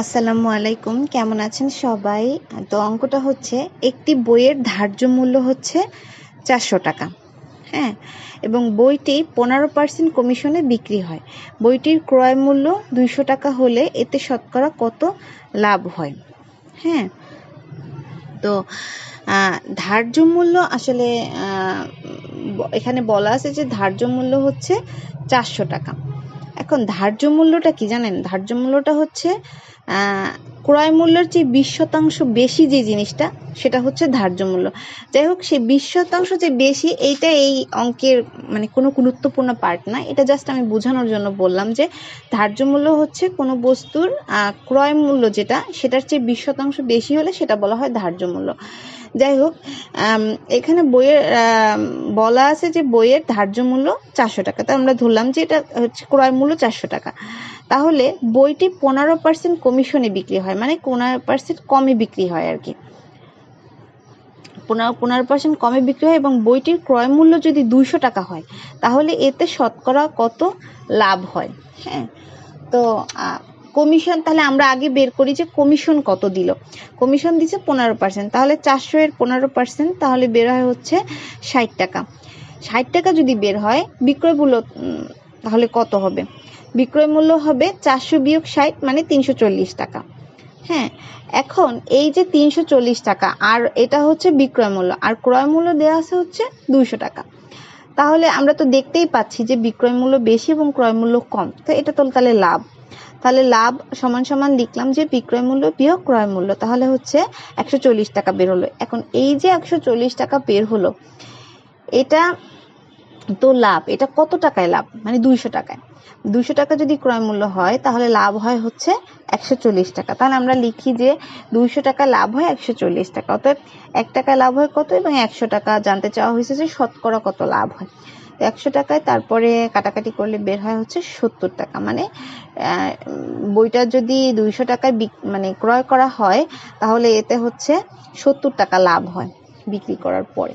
আসসালামু আলাইকুম, কেমন আছেন সবাই? তো অঙ্কটা হচ্ছে, একটি বইয়ের ধার্য মূল্য হচ্ছে চারশো টাকা। হ্যাঁ এবং বইটি পনেরো পার্সেন্ট কমিশনে বিক্রি হয়। বইটির ক্রয় মূল্য দুইশো টাকা হলে এতে শতকরা কত লাভ হয়? হ্যাঁ তো ধার্য মূল্য আসলে এখানে বলা আছে যে ধার্য মূল্য হচ্ছে চারশো টাকা। এখন ধার্য মূল্যটা কি জানেন? ধার্য মূল্যটা হচ্ছে ক্রয় মূল্যের চেয়ে বিশ শতাংশ বেশি যে জিনিসটা, সেটা হচ্ছে ধার্য মূল্য। যাই হোক, সেই বিশ শতাংশ যে বেশি, এইটা এই অঙ্কের মানে কোনো গুরুত্বপূর্ণ পার্ট না। এটা জাস্ট আমি বোঝানোর জন্য বললাম যে ধার্য মূল্য হচ্ছে কোনো বস্তুর ক্রয় মূল্য যেটা, সেটার চেয়ে বিশ শতাংশ বেশি হলে সেটা বলা হয় ধার্য মূল্য। যাই হোক এখানে বইয়ের বলা আছে যে বইয়ের ধার্য মূল্য চারশো টাকা। তো আমরা ধরলাম যে এটা হচ্ছে ক্রয় মূল্য চারশো টাকা। তাহলে বইটি পনেরো পার্সেন্ট কমিশনে বিক্রি হয় মানে পনেরো পার্সেন্ট কমে বিক্রি হয় আর কি পনেরো পনেরো পার্সেন্ট কমে বিক্রি হয় এবং বইটির ক্রয় মূল্য যদি দুইশো টাকা হয়, তাহলে এতে শতকরা কত লাভ হয়? হ্যাঁ তো কমিশন, তাহলে আমরা আগে বের করি যে কমিশন কত দিল। কমিশন দিচ্ছে পনেরো পার্সেন্ট তাহলে চারশো এর পনেরো পার্সেন্ট তাহলে বের হয় হচ্ছে ষাট টাকা। ষাট টাকা যদি বের হয় বিক্রয় মূল্য তাহলে কত হবে? বিক্রয় মূল্য হবে চারশো বিয়োগ ষাট মানে তিনশো চল্লিশ টাকা। হ্যাঁ এখন এই যে তিনশো চল্লিশ টাকা, আর এটা হচ্ছে বিক্রয় মূল্য, আর ক্রয় মূল্য দেওয়া আছে হচ্ছে দুইশো টাকা। তাহলে আমরা তো দেখতেই পাচ্ছি যে বিক্রয় মূল্য বেশি এবং ক্রয় মূল্য কম, তো এটা তো তাহলে লাভ। তাহলে লাভ সমান সমান লিখলাম যে বিক্রয় মূল্য বিয়োগ ক্রয় মূল্য, তাহলে হচ্ছে একশো চল্লিশ টাকা বের হলো এখন এই যে একশো চল্লিশ টাকা বের হলো, এটা তো লাভ, এটা কত টাকায় লাভ? মানে দুইশো টাকায়। দুইশো টাকা যদি ক্রয় মূল্য হয়, তাহলে লাভ হয় হচ্ছে একশো চল্লিশ টাকা। তাহলে আমরা লিখি যে দুইশো টাকা লাভ হয় একশো চল্লিশ টাকা। অতএব এক টাকা লাভ হয় কত এবং একশো টাকা জানতে চাওয়া হয়েছে যে শতকরা কত লাভ হয়। একশো টাকায় তারপরে কাটাকাটি করলে বের হয় হচ্ছে সত্তর টাকা। মানে বইটা যদি দুইশো টাকায় মানে ক্রয় করা হয়, তাহলে এতে হচ্ছে সত্তর টাকা লাভ হয় বিক্রি করার পরে।